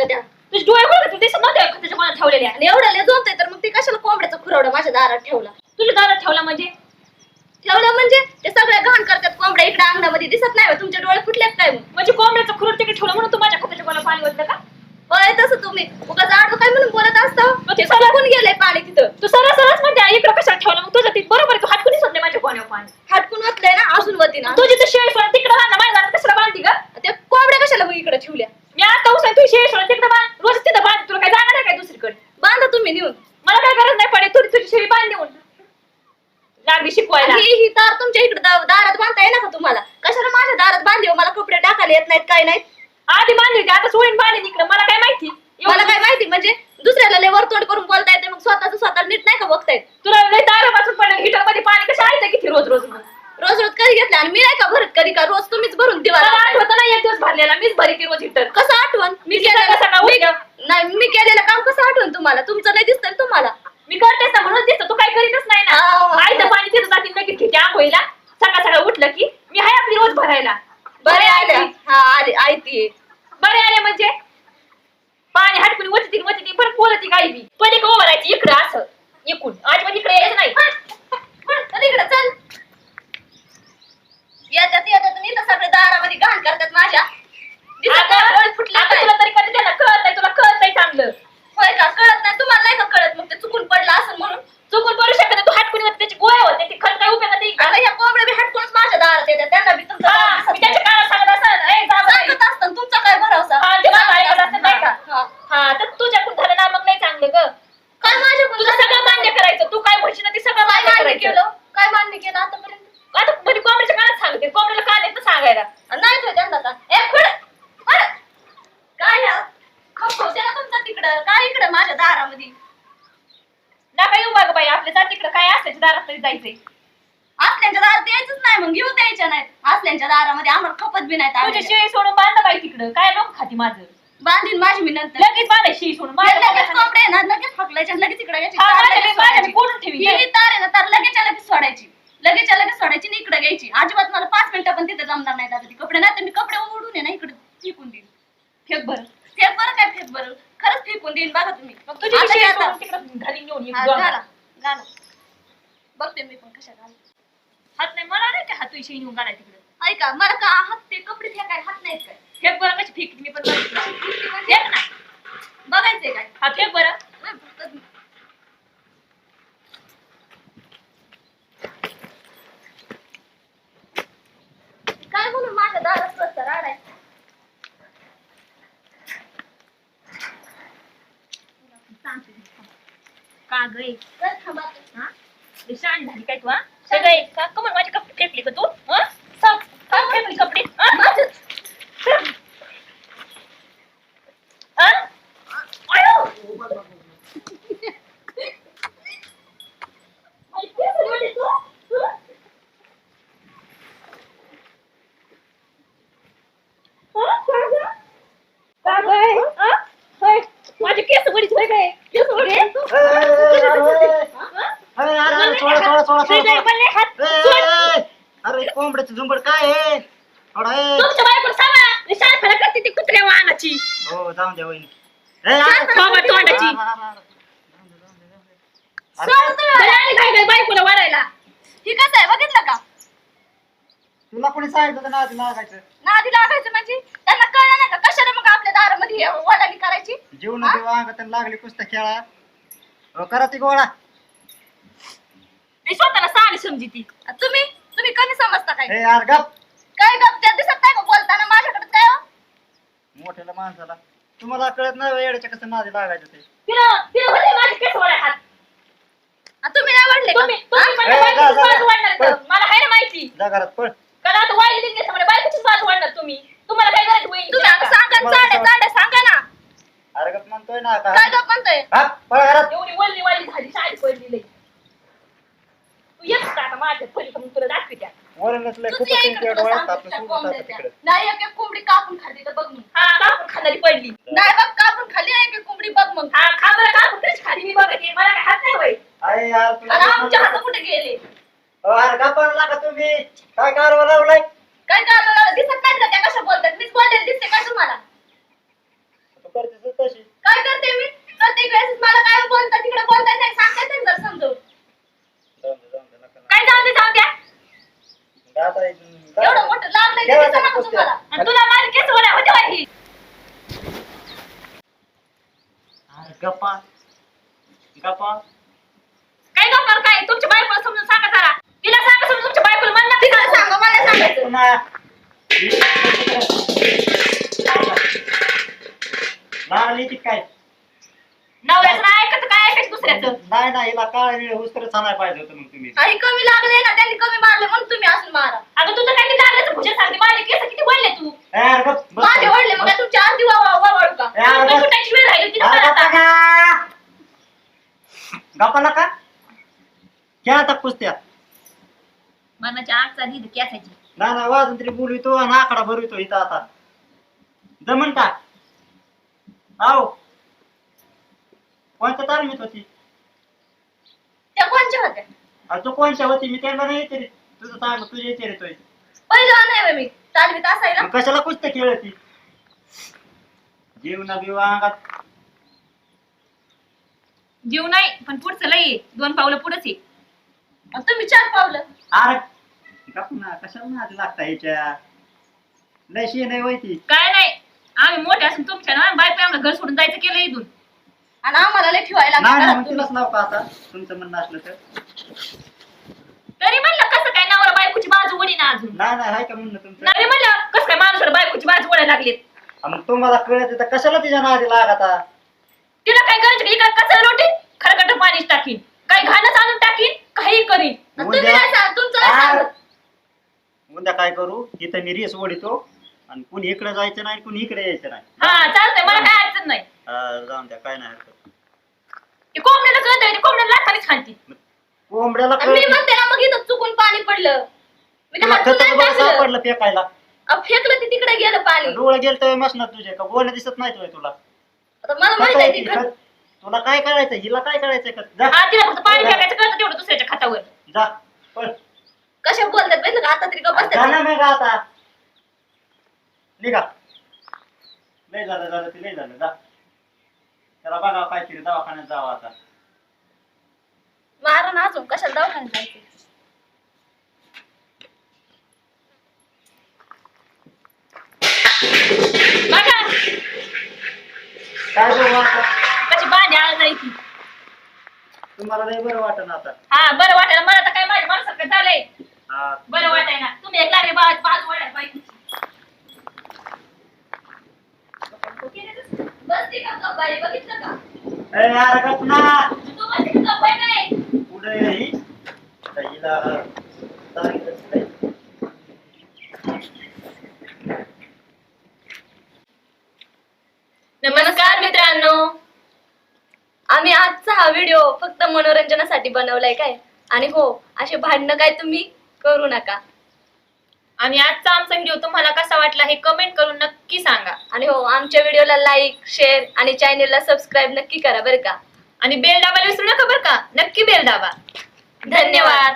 का त्या तुझे डोळे बघ तू दिसत नव्हते का त्याच्या कोणा ठेवलेल्या आणि एवढं लय जमतंय तर मग ते कशाला कोंबड्याचा खुरावडा माझ्या दारात ठेवला? तुझ्या दारात ठेवला म्हणजे? ठेवलं म्हणजे? ते सगळ्या घाण करतात कोंबड्या इकडे अंगणामध्ये दिसत नाही होय. तुमचे डोळे फुटलेत काय मग? म्हणजे कोंबड्याचं खुरट तिकडे ठेवलं म्हणून तू माझ्या खताच्या कोणा पाणी ओतलं का? होय तसं तुम्ही. उगा जाडू काय म्हणून बोलत असतो? मग ते ते सगळं गेलंय पाणी तिथं. तू सरळ सरळच म्हणते इकडे कशाला ठेवलं? मग तुझं ती बरोबर आहे, तू कुणीच होत नाही माझ्या कोण्यावर पाणी. हटकून वाचलंय ना अजून वती ना तुझी तर शेळी तिकडे बांध माझ्या दारात कशाला बांधली का त्या कोंबड्या कशाला मग इकडे ठेवल्या मी आता उसाय तू शेळी सोडून तिकडे बांध रोज तिथं बांध तुला काय जाणार आहे काय दुसरीकडे बांधा तुम्ही नेऊन मला काय गरज नाही पडे तुझी तुझी शेळी बांध देऊन लागली शिकवायला. ही ही तार तुमच्या इकडे दा- दारात बांधता येणार का तुम्हाला? कशाला माझ्या दारात बांधली हो? मला कपडे टाकायला येत नाहीत काय नाहीत? आधी बांधली होती आता सोडून बांधली इकडे मला काय माहिती? मला काय माहिती? म्हणजे दुसऱ्याला लय वरतोड करून बोलता येते मग स्वतःच स्वतः नीट नाही का बघतायत? तुला लय दारा वाचून पडलं हिटरमध्ये पाणी कसं आलं किती रोज रोज? रोज रोज कधी घेतलं? आणि मी नाही का भरत कधी का? रोज तुम्हीच भरून दिवा मला लावताय. आठवतं ना एक दिवस भरलेला. मीच भरी ती रोज हिटर. कसं आठवण? मी सकाळ सकाळ केलेलं उठल्या. मी- नाही मी केलेलं काम कसं आठवण तुम्हाला? तुमचं नाही दिसतंय ना तुम्हाला. मी करतेस ना म्हणून दिसतं. तू काय करीतच नाही ना. आई तर पाणी तिथं जातील लगेच घेते आंघोळीला. सकाळ सकाळ उठलं की मी हाय आपली रोज भरायला. बरे आले. हा आले आयती बरे आले म्हणजे? पाणी हटकून वचती वचती परत बोलती काही बी पण एक ओव्हरायची इकडं असं. इकडून. आज पण इकडे यायचं नाही. इकडे चल. येतात येतात. इथं सगळे दारामध्ये घाण करतात माझ्या दिसत आता नाही, डोळे फुटले आता काय? तुला तरी कधी त्याला कळत नाही तुला कळत नाही चांगलं होय का कळत नाही तुम्हाला नाही का कळत मग ते चुकून पडलं असं म्हणून चुकून पडू शकत नाही. तू हटकून होते त्याची गोळ्या होते ती खत काय उपयोग नाही आता ह्या कोंबड्या बी हटकूनच माझ्या दारात येतात त्यांना बी तुमचं दार हा, दिसत मी त्याच्या नाही. काळात सांगत असं ए जा बाई. सांगत असताना तुमचा काय भरोसा हा, ते माझं ऐकत असतं नाही का? हा. हा तर तुझ्याकडून झालं ना मग नाही चांगलं ग काय माझ्याकडून तुझं सगळं मान्य करायचं तू काय म्हणशील ना ते सगळं काय मान्य मान्य करायचं केलं काय मान्य केलं आतापर्यंत आता म्हणजे कोंबड्याच्या काळात सांगते कोंबड्याला कान येतं सांगायला नाही ठेव त्यांना आता ए खुड खुड. काय ह्या? खप होते ना तुमचा तिकडं काय इकडं माझ्या दारामध्ये. नका येऊ बघ बाई आपल्या जातीकडे काय असायच्या दारात तरी जायचंय. असल्यांच्या दारात यायचंच नाही मग घेऊ द्यायच्या नाहीत. असल्यांच्या दारामध्ये आम्हाला खपत बी नाही तुझ्या शेळी सोडून बांध बाई तिकडं. काय नको खाती माझं? बांधीन माझी मी नंतर. लगेच बांधाय शेळी सोडून. लगेच कोंबड्या आहे ना लगेच हकलायच्या लगेच इकडे यायची. हा, तार माझ्या लगेच मी- माझ्या मी सोडायची. कोणून ठेवीन? तार आहे ना तार लगेच लगेच सोडायची. लगेच लगेच सोडायची आणि इकडे घ्यायची. अजिबात मला पाच मिनिटं पण तिथे जमणार नाही दादा. ती कपडे नाही तर मी कपडे ओढून आहे ना इकडे फेकून देईन. फेक बरं. फेक बरं काय फेक बरं? खरंच फेकून देईन बघा तुम्ही. मग तुझी आता शेळी आता- सोडून तिकडं घाली ये हा. घाला, घाला. बघते मी पण कशा घाल हात नाही मला नाही का हात शेळी नेऊन घालाय तिकडं? ऐका मला का हात ते कपडे फेकाय हात नाहीत काय? फेक बरं कशी फेक मी पण बघितलं. फेक ना बघायचंय काय? हा फेक बरं. नाही, फक्त- काय म्हणून माझ्या दारात स्वस्त राडाय का चल थांबा. हा? लई झाली काय तू हा? सगळे का कमर माझे कपडे फेकले का तू? हा? सांग का फेकले कपडे हा? माझं- हा? आयो! ऐकतेस म्हणजे तू? हं? हा? का गं? का गं? हा? होय. माझे केस बरीच होय काय केस बरी? हा? अरे अरे अरे सोडा सोडा सोडा तुझे सोडा बनले हात ए, सोड. ए, ए, अरे कोंबड्याचं झुंबड काय आहे? थोडा ए तुमच्या बायकोला सांगा मी शाळेत करते ती कुत्र्या वाहनाची. हो जाऊन द्या वहिनी. ए, तोंडाची. अरे. बरं आली काय काय बायकोला वाढायला. ही कसं आहे? बघितलं का? तुला कोणी सांगितलं होतं ना आधी लागायचं नादी लागायचं म्हणजे? त्यांना कळलं नाही का? कशाला मग आपल्या दारामध्ये वडाली करायची? जेवण हा? देवा अंगात लागली कुस्त्या खेळा हो, करा ती गोळा. मी स्वतःला समजी ती तुम्ही? तुम्ही कमी समजता काय? यार गप. काय गप? त्या दिसत नाही का बोलताना माझ्याकडे काय हो? मोठ्याला माणसाला. तुम्हाला कळत नाही येड्याच्या कसं नादी लागायचं ते. तिला तिला म्हणले माझे केस वळाय हात. आ, तुम्ही नाही वाढले का? तुम्ही तुम्ही ए, म्हणले जा, बायकोचीच जा, बाजू जा. वाढणार पळ. मला आहे ना माहिती. जा घरात पळ. कारण आता वाढली केस म्हणे बायकोचीच बाजू वाढणार तुम्ही. तुम्हाला काय करायचं वहिनी तुम्ही आता सांगा ना, सांगा ना. अरे गप म्हणतोय ना आता. काय गप म्हणतोय? हा, पळ घरात एवढी वल्ली वाली झाली शाळेत पडली लई तू येत का आता माझ्या पलीकडे मग तुला दाखवी त्या खूपच त्यांच्या डोळ्यात आपलं. तिकडे. नाही एक एक कोंबडी कापून खाल्ली तर बघ मग. हा कापून खाणारी पडली नाही बघ कापून खाल्ली एक एक कोंबडी बघ मग. हा खा बरं कापून कशी खाली मी बघते मला काय हात नाही होय अरे यार तुला आणि गप आमच्या हात. कुठे गेले? अहो, अरे गप्पा नका तुम्ही. काय कारवा लावलाय? काय काय दिसत नाही का त्या कशा बोलतात? मीच दिसते काय तुम्हाला? तू करतेस कुस्त्या आणि तुला होते बाई. अरे गप्पा. गप्पा. काय गप्पा काय? तुमच्या बायकोला समजून सांगा जरा. तिला सांगा समजून तुमच्या बायकोला मला नका तिला सांगू. मला सांगायचं. पुन्हा. लागली ती काय नवऱ्याचं नाही ऐकत दुसऱ्याचं नाही नाही हिला काळ निळ उस्तर छानाय पाहिजे होतं मग तुम्ही. आणि कमी लागले ना त्यांनी कमी मारले म्हणून तुम्ही असं मारा. अगं तुझं काय लागलं भुजा सांगते माझे केस किती वळले तू? गप, बस. माझे मग काय तुमच्या आरती वाळू का? ए, अरे तुला बस. कुठाची वेळ राहिली होती ना अरे मला गप्पा आता. का? गप्पा नका. क्या आता कुस्त्या. निध केसाची. ना ना वाजून तरी बोलवितो आणि आकडा भरवितो इथं आता. जमन का? आहो. कोणत्या तालमीत होती? त्या कोणच्या होत्या? अरे तू कोणच्या होती? मी त्यांना नाही येते रे. तुझं सांग तुझे येते रे तोय पहिलं नाही बाई मी. तालमीत असायला कशाला कुस्त्या खेळती? जीवना बिवा अंगात. जीव नाही पण पुढचं लई आहे. दोन पावलं पुढंच आहे. आणि तुम्ही चार पावलं. अरे गप ना कशाला लागता याच्या? लय शी नाही काय नाही. आम्ही मोठे असून तुमच्या ना बायको आम्हाला घर सोडून जायचं केलं इथून. आणि आम्हाला लय ठेवायला नाही लागलं नाही, घरात मग तुम्ही. तिलाच लाव का आता तुमचं म्हणणं असलं तर. तरी म्हणलं कसं काय नवरा बायकोची बाजू वडी ना अजून? नाही नाही हाय का म्हणणं तुमचं? नाही म्हणलं कसं काय माणूस बायकोची बाजू वडायला लागलीत? मग तुम्हाला कळत तर कशाला तिच्या नादी लागता? तिला काय करायचं का? इकडे कचरा लोटे खरकट पाणीच टाकीन. काय घाणच आणून टाकीन काही करीन. आणि तुम्ही नाही सांग तुमचं नाही. उद्या काय करू? इथं मी रेस ओढितो आणि कुणी इकडे जायचं नाही कुणी इकडे यायचं नाही. हा चालतंय मला काय अडचण नाही. हा, जाऊन द्या काय नाही हरकत. ते कोंबड्याला कळत ते कोंबड्याला लाखालीच खालती. कोंबड्याला आणि मी कळत म्हणते ना मग इथं चुकून पाणी पडलं. मी तुला हातून खतं नाही बरं टाकलं. सापडलं फेकायला. अहो, फेकलं ते तिकडे गेलं पाणी. डोळे गेलं तर मसणार तुझे का? गोण्या दिसत नाही तुझे तुला. आता मला माहीत आहे आहे ती खत. तुला काय करायचं हिला काय करायचं खत? जा. हा तिला फक्त पाणी फेकायचं कळतं तेवढं दुसऱ्याच्या खातावर. जा. पळ. कशा बोलतात माहिती का? आता तरी गप्प जा बसतात ना मग आता. निघा. लय झालं झालं ते लय झालं. जा. त्याला बघा काय तरी दवाखान्यात जावं आता. मारा ना अजून कशाला दवाखान्यात जायचं? बघा काय बघू आता? कशी बांधी आळ नाही ती तुम्हाला लय बरं वाटत आता. हा बरं वाटायला. मला तर काय माझ्या माणसारखं झालंय. हा. बरं वाटाय ना तुम्ही एक लागले बाज बाज वाटायला पाहिजे. का बघितलं का? ए यार तू की पुढे ही. नमस्कार मित्रांनो. आम्ही आजचा हा व्हिडिओ फक्त मनोरंजनासाठी बनवलाय काय? आणि हो असे भांडणं काय तुम्ही करू नका. आणि आजचा आमचा व्हिडिओ तुम्हाला कसा वाटला हे कमेंट करून नक्की सांगा. आणि हो आमच्या व्हिडिओला लाईक शेअर आणि चॅनेलला सबस्क्राईब नक्की करा बरं का. आणि बेल दाबायला विसरू नका बरं का. नक्की बेल दाबा. धन्यवाद.